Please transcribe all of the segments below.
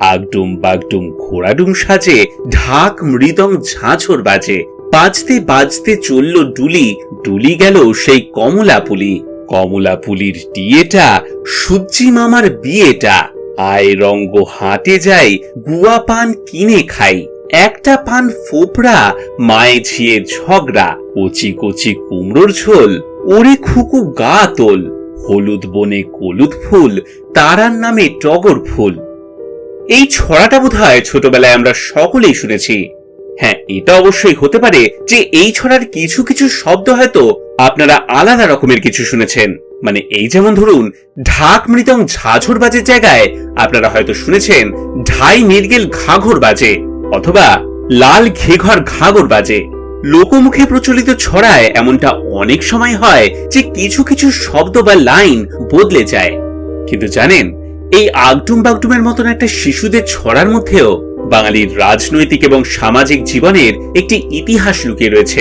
আগডুম বাগডুম ঘোড়াডুম সাজে, ঢাক মৃদং ঝাঁঝর বাজে। বাজতে বাজতে চলল ডুলি ডুলি গেল সেই কমলা পুলি কমলা পুলির টিয়েটা সূর্যি মামার বিয়েটা। আয় রঙ্গ হাটে যাই, গুয়া পান কিনে খাই। একটা পান ফোপড়া, মায়ে ঝিয়ে ঝগড়া। কচি কচি কুমড়োর ঝোল, ওরে খুকু গা তোল। হলুদ বনে কলুদ ফুল, তারার নামে টগর ফুল। এই ছড়াটা বোধ হয় ছোটবেলায় আমরা সকলেই শুনেছি। হ্যাঁ এটা অবশ্যই হতে পারে যে এই ছড়ার কিছু কিছু শব্দ হয়তো আপনারা আলাদা রকমের কিছু শুনেছেন। মানে এই যেমন ধরুন, ঢাক মৃদং ঝাঝর বাজের জায়গায় আপনারা হয়তো শুনেছেন, ঢাই মির্গেল ঘাঘর বাজে, অথবা লাল ঘেঘর ঘাগর বাজে। লোকমুখে প্রচলিত ছড়ায় এমনটা অনেক সময় হয় যে কিছু কিছু শব্দ বা লাইন বদলে যায়। কিন্তু জানেন এই আগডুম বাগডুমের মতন একটা শিশুদের ছড়ার মধ্যেও বাঙালির রাজনৈতিক এবং সামাজিক জীবনের একটি ইতিহাস লুকিয়ে রয়েছে।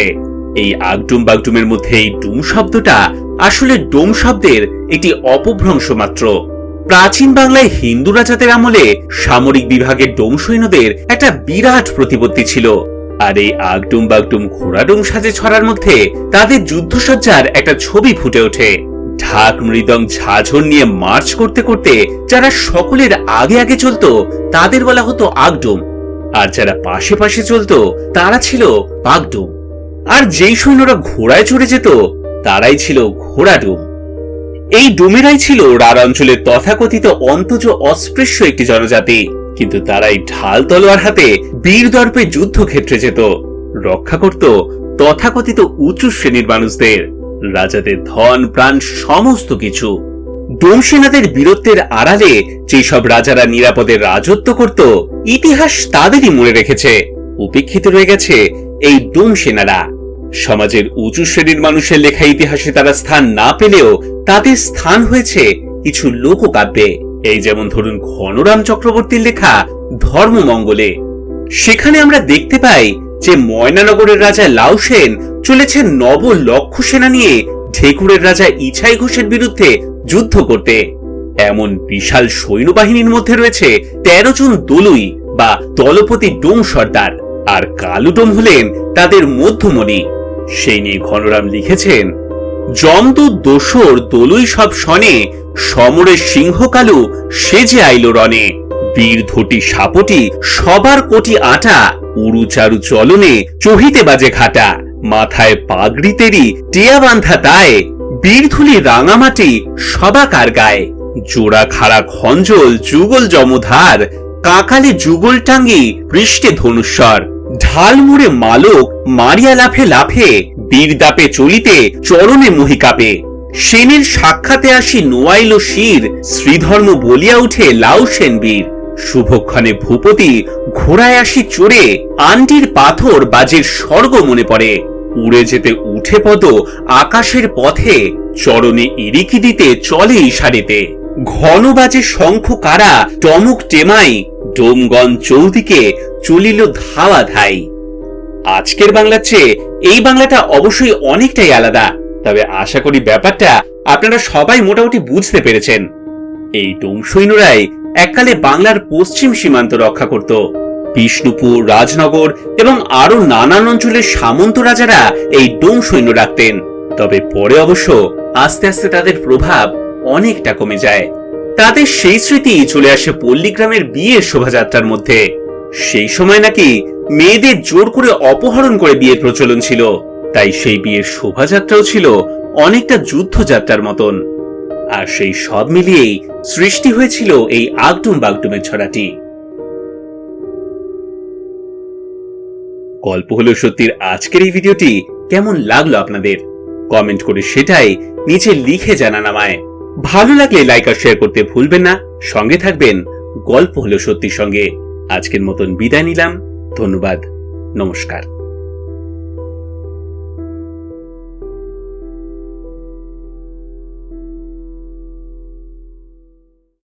এই আগডুম বাগডুমের মধ্যে এই ডুম শব্দটা আসলে ডোম শব্দের একটি অপভ্রংশ মাত্র। প্রাচীন বাংলায় হিন্দু রাজাদের আমলে সামরিক বিভাগের ডোম সৈন্যদের একটা বিরাট প্রতিপত্তি ছিল। আর এই আগডুম বাগডুম ঘোড়াডুম সাজে ছড়ার মধ্যে তাদের যুদ্ধসজ্জার একটা ছবি ফুটে ওঠে। ঢাক মৃদং ঝাঝর নিয়ে মার্চ করতে করতে যারা সকলের আগে আগে চলতো, তাদের বলা হতো আগডুম। আর যারা পাশে পাশে চলতো, তারা ছিল বাগডুম। আর যেই সৈন্যরা ঘোড়ায় চড়ে যেত, তারাই ছিল ঘোড়াডুম। এই ডুমেরাই ছিল রার অঞ্চলের তথাকথিত অন্তজ অস্পৃশ্য একটি জনজাতি। কিন্তু তারাই ঢাল তলোয়ার হাতে বীর দর্পে যুদ্ধক্ষেত্রে যেত, রক্ষা করত তথাকথিত উঁচু শ্রেণির মানুষদের। রাজাদের ধন, প্রাণ, সমস্ত কিছু। ডোমসেনাদের বীরত্বের আড়ালে যেসব রাজারা নিরাপদে রাজত্ব করত, ইতিহাস তাদেরই মনে রেখেছে। উপেক্ষিত রয়ে গেছে এই ডোম সেনারা সমাজের উঁচু শ্রেণির মানুষের লেখা ইতিহাসে তারা স্থান না পেলেও তাদের স্থান হয়েছে কিছু লোককাব্যে। এই যেমন ধরুন ঘনরাম চক্রবর্তীর লেখা ধর্মমঙ্গলে। সেখানে আমরা দেখতে পাই যে ময়নানগরের রাজা লাউ সেন চলেছেন নব লক্ষ সেনা নিয়ে ঢেকুরের রাজা ইছাই ঘোষের বিরুদ্ধে যুদ্ধ করতে। এমন বিশাল সৈন্যবাহিনীর মধ্যে রয়েছে তেরো জন দলুই বা দলপতি ডোম সর্দার আর কালুডোম হলেন তাদের মধ্যমণি। সেই নিয়ে ঘনরাম লিখেছেন জমদূত দোসর, দলুই সব শনে সমরের সিংহ কালু সেজে আইল রনে বীর ধটি সাপটি সবার কোটি আটা উড়ু চারু চলনে চহিতে বাজে খাটা মাথায় পাগড়িতেরই টিয়া বান্ধা তায় বীরধুলি রাঙামাটি সবাকার গায়ে। জোড়া খাড়া খঞ্জল, যুগল জমধার কাকালে যুগল টাঙ্গি, পৃষ্ঠে ধনুস্বর ঢাল মুড়ে মালক, মারিয়া লাফে লাফে, বীর দাপে চলিতে, চরণে মহিকাপে সেনের সাক্ষাতে আসি নোয়াইল শির, শ্রীধর্ম বলিয়া উঠে লাউ সেন বীর। শুভক্ষণে ভূপতি ঘোড়ায় আসি চড়ে আন্টির পাথর বাজের স্বর্গ মনে পড়ে। উড়ে যেতে উঠে পদ আকাশের পথে, চরণে ইরিকি দিতে চলে ইশারেতে। ঘন বাজে শঙ্খ কারা, টমক টেমাই ডোমগন চৌদিকে চলিল ধাওয়া ধাই। আজকের বাংলার চেয়ে এই বাংলাটা অবশ্যই অনেকটাই আলাদা। তবে আশা করি ব্যাপারটা আপনারা সবাই মোটামুটি বুঝতে পেরেছেন। এই ডোম সৈন্যরাই এককালে বাংলার পশ্চিম সীমান্ত রক্ষা করত। বিষ্ণুপুর, রাজনগর এবং আরও নানান অঞ্চলের সামন্ত রাজারা এই ডোম সৈন্য রাখতেন। তবে পরে অবশ্য আস্তে আস্তে তাদের প্রভাব অনেকটা কমে যায়। তাদের সেই স্মৃতি চলে আসে পল্লীগ্রামের বিয়ের শোভাযাত্রার মধ্যে। সেই সময় নাকি মেয়েদের জোর করে অপহরণ করে বিয়ের প্রচলন ছিল। তাই সেই বিয়ের শোভাযাত্রাও ছিল অনেকটা যুদ্ধযাত্রার মতন। আর সেই সব মিলিয়েই সৃষ্টি হয়েছিল এই আগডুম বাগডুমের ছড়াটি। গল্প হলো সত্যির আজকের এই ভিডিওটি কেমন লাগল আপনাদের? কমেন্ট করে সেটাই নিচে লিখে জানান আমায়। ভালো লাগলে লাইক আর শেয়ার করতে ভুলবেন না। সঙ্গে থাকবেন, গল্প হলো সত্যির সঙ্গে। আজকের মতন বিদায় নিলাম। ধন্যবাদ। নমস্কার।